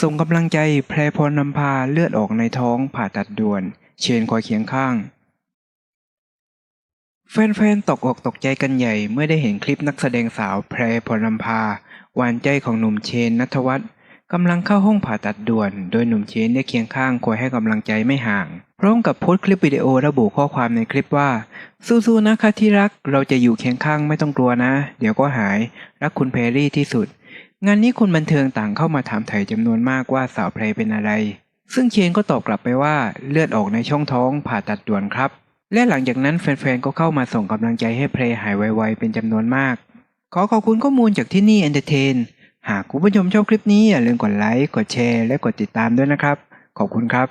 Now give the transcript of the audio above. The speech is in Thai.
ส่งกำลังใจแพรพรนำพาเลือดออกในท้องผ่าตัดด่วน เชนคอยเคียงข้าง แฟนๆตกอกตกใจกันใหญ่เมื่อได้เห็นคลิปนักแสดงสาวแพรพรนำพาหวานใจของหนุ่มเชนนัทวัฒน์กำลังเข้าห้องผ่าตัดด่วน โดยหนุ่มเชนได้เคียงข้างคอยให้กำลังใจไม่ห่าง พร้อมกับโพสต์คลิปวิดีโอระบุข้อความในคลิปว่า สู้ๆนะคะที่รักเราจะอยู่เคียงข้างไม่ต้องกลัวนะ เดี๋ยวก็หาย รักคุณแพรรี่ที่สุด งานนี้คนบันเทิงต่างเข้ามาถามไถ่จำนวนมากว่าสาวแพรเป็นอะไร ซึ่งเชนก็ตอบกลับไปว่าเลือดออกในช่องท้องผ่าตัดด่วนครับ และหลังจากนั้นแฟนๆก็เข้ามาส่งกำลังใจให้เพลหายไวๆเป็นจำนวนมาก ขอขอบคุณข้อมูลจากที่นี่เอนเตอร์เทนหากคุณผู้ชมชอบคลิปนี้อย่าลืมกดไลค์กดแชร์และกดติดตามด้วยนะครับ ขอบคุณครับ